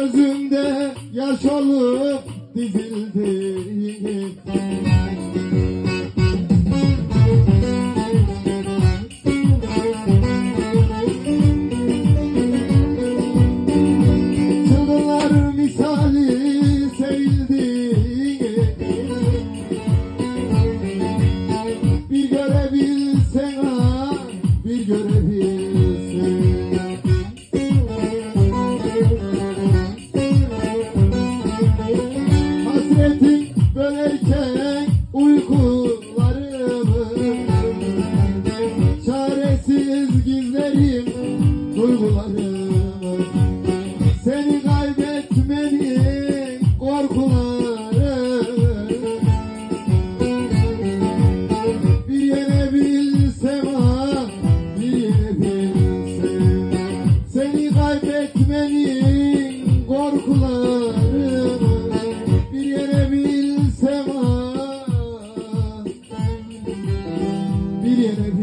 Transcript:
Gözümde yaş olup dizildi. Misali sevildi Bir görebilsen ha bir görebilsen erken Çaresiz gizlerim duygularımı Seni kaybetmenin korkuları Bir bilsem ah bilsem. Seni kaybetmenin korkuları Yeah,